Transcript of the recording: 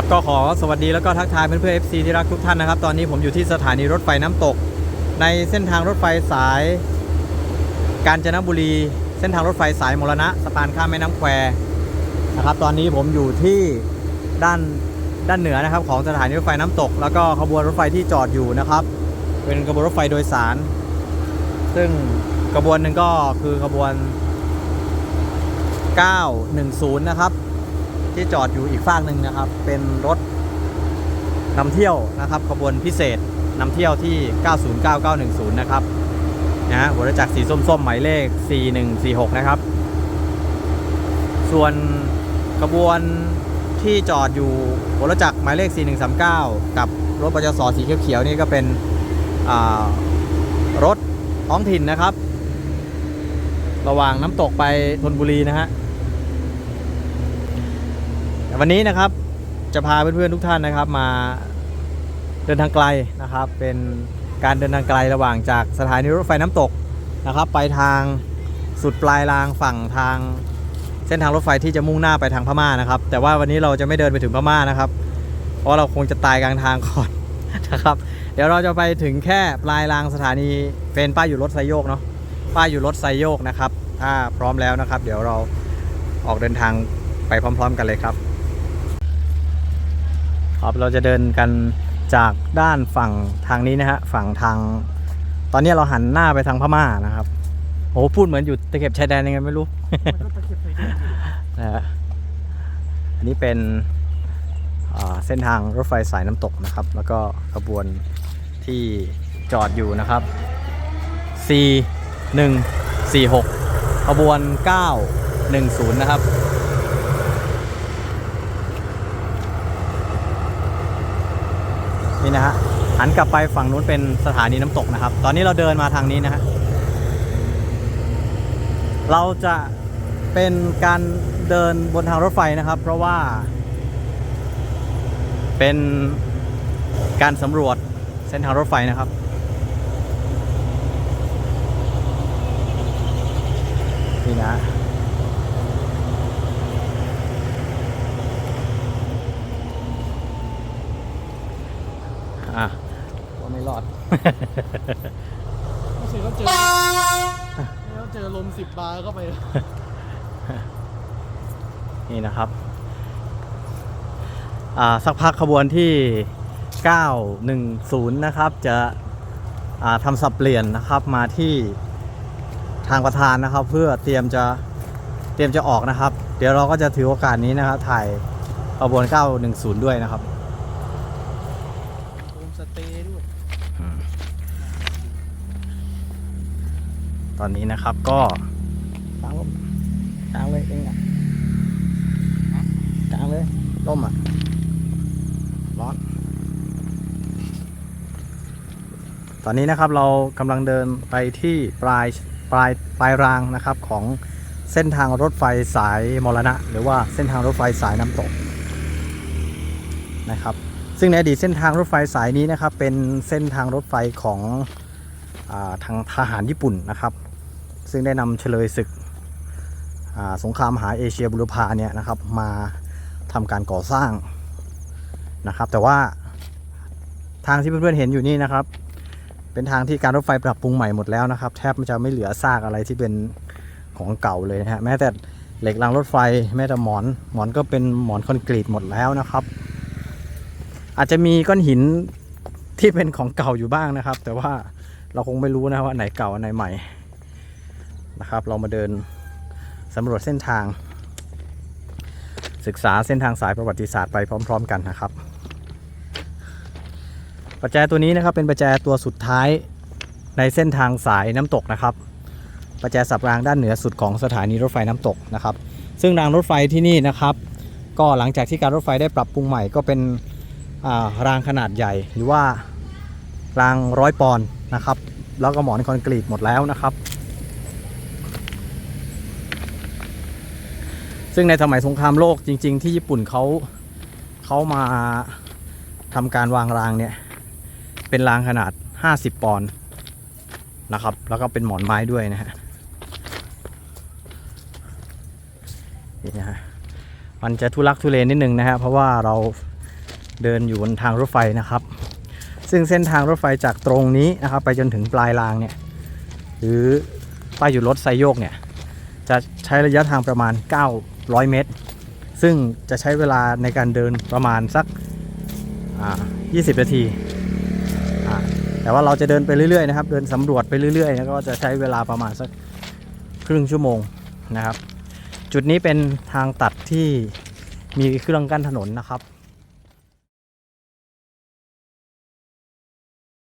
ครับก็ขอสวัสดีแล้วก็ทักทายเพื่อนๆ FC ที่รักทุกท่านนะครับ ตอนนี้ผมอยู่ที่สถานีรถไฟน้ำตก ในเส้นทางรถไฟสาย กาญจนบุรี เส้นทางรถไฟสายมรณะสะพานข้ามแม่น้ำแควนะครับ ตอนนี้ผมอยู่ที่ด้านด้านเหนือนะครับ ของสถานีรถไฟน้ำตก แล้วก็ขบวนรถไฟที่จอดอยู่นะครับ เป็นขบวนรถไฟโดยสาร ซึ่งขบวนหนึ่งก็คือขบวน 910 นะครับ ที่จอดอยู่อีกฝากหนึ่งนะครับ เป็นรถนำเที่ยวนะครับขบวนพิเศษนำเที่ยวที่ 909910 นะครับนะฮะหัวรถจักรสีส้มๆหมายเลข 4146 นะครับ ส่วนขบวนที่จอดอยู่หัวรถจักรหมายเลข 4139 กับรถปจสสีเขียวๆนี่ก็เป็นรถท้องถิ่นนะครับ ระหว่างน้ำตกไปธนบุรีนะฮะ วันนี้นะครับจะพาเพื่อนๆทุกท่านนะครับมาเดินทางไกลนะครับ เป็นการเดินทางไกลระหว่างจากสถานีรถไฟน้ำตกนะครับ ไปทางสุดปลายรางฝั่งทางเส้นทางรถไฟที่จะมุ่งหน้าไปทางพม่านะครับ แต่ว่าวันนี้เราจะไม่เดินไปถึงพม่านะครับ เพราะเราคงจะตายกลางทางก่อนนะครับ เดี๋ยวเราจะไปถึงแค่ปลายรางสถานีเป็นป้ายอยู่รถไซโยกเนาะป้ายอยู่รถไซโยกนะครับถ้าพร้อมแล้วนะครับ เดี๋ยวเราออกเดินทางไปพร้อม ๆ กันเลยครับ ครับเราจะเดินกันจากด้านฝั่งทางนี้นะฮะฝั่งทาง ตอนนี้เราหันหน้าไปทางพม่านะครับโอ้โหพูดเหมือนอยู่ตะเข็บชายแดนยังไงไม่รู้นะฮะอันนี้เป็นเส้นทางรถไฟสายน้ำตกนะครับ แล้วก็ขบวนที่จอดอยู่นะครับ C 1 4 6ขบวน 910 นะครับ นี่นะฮะหันกลับไปฝั่งนู้นเป็นสถานีน้ำตกนะครับ ตอนนี้เราเดินมาทางนี้นะฮะเราจะเป็นการเดินบนทางรถไฟนะครับ เพราะว่า เป็นการสำรวจเส้นทางรถไฟนะครับ นี่นะ อะก็ไม่รอดไม่ใช่เขาเจอแล้วเจอลมสิบบาร์เข้าไป นี่นะครับ อ่า สักพักขบวนที่ 910 นะครับ จะอ่าทำสับเปลี่ยนนะครับมาที่ทางประธานนะครับ เพื่อเตรียมจะเตรียมจะออกนะครับ เดี๋ยวเราก็จะถือโอกาสนี้นะครับ ถ่ายขบวน 910 ด้วยนะครับ โฮมสเตย์ด้วย ตอนนี้นะครับก็กลางร่มกลางเลยเองอะกลางเลยร่มอะร้อนตอนนี้นะครับเรากำลังเดินไปที่ปลายปลายปลายรางนะครับของเส้นทางรถไฟสายมรณะ หรือว่าเส้นทางรถไฟสายน้ำตกนะครับซึ่งในอดีตเส้นทางรถไฟสายนี้นะครับเป็นเส้นทางรถไฟของอาทางทหารญี่ปุ่นนะครับ ซึ่งได้นำเฉลยศึกสงครามมหาเอเชียบุรพาเนี่ยนะครับมาทำการก่อสร้างนะครับ แต่ว่าทางที่เพื่อนๆเห็นอยู่นี่นะครับ เป็นทางที่การรถไฟปรับปรุงใหม่หมดแล้วนะครับ แทบจะไม่เหลือซากอะไรที่เป็นของเก่าเลยนะฮะแม้แต่เหล็กรางรถไฟแม้แต่หมอนหมอนก็เป็นหมอนคอนกรีตหมดแล้วนะครับ อาจจะมีก้อนหินที่เป็นของเก่าอยู่บ้างนะครับ แต่ว่าเราคงไม่รู้นะว่าไหนเก่าอันไหนใหม่ นะครับ เรามาเดินสำรวจเส้นทาง ศึกษาเส้นทางสายประวัติศาสตร์ไปพร้อม ๆ กันนะครับปัจจัยตัวนี้นะครับเป็นปัจจัยตัวสุดท้ายในเส้นทางสายน้ำตกนะครับปัจจัยสับรางด้านเหนือสุดของสถานีรถไฟน้ำตกนะครับ ซึ่งรางรถไฟที่นี่นะครับ ก็หลังจากที่การรถไฟได้ปรับปรุงใหม่ก็เป็นารางขนาดใหญ่ หรือว่ารางร้อยปอนด์นะครับ แล้วก็หมอนคอนกรีตหมดแล้วนะครับ ซึ่งในสมัยสงครามโลกจริง ๆ ที่ญี่ปุ่นเขาเขามาทำการวางรางเนี่ย เป็นรางขนาด 50 ปอนด์นะครับ แล้วก็เป็นหมอนไม้ด้วยนะฮะนี่นะฮะมันจะทุลักทุเลนิดนึงนะฮะเพราะว่าเราเดินอยู่บนทางรถไฟนะครับ ซึ่งเส้นทางรถไฟจากตรงนี้นะครับ ไปจนถึงปลายรางเนี่ย หรือป้ายหยุดรถไซโยกเนี่ย จะใช้ระยะทางประมาณ 100 เมตร ซึ่งจะใช้เวลาในการเดินประมาณสักอ่า20 นาที แต่ว่าเราจะเดินไปเรื่อยๆนะครับ เดินสำรวจไปเรื่อยๆแล้วก็จะใช้เวลาประมาณสักครึ่งชั่วโมงนะครับ จุดนี้เป็นทางตัดที่มีเครื่องกั้นถนนนะครับ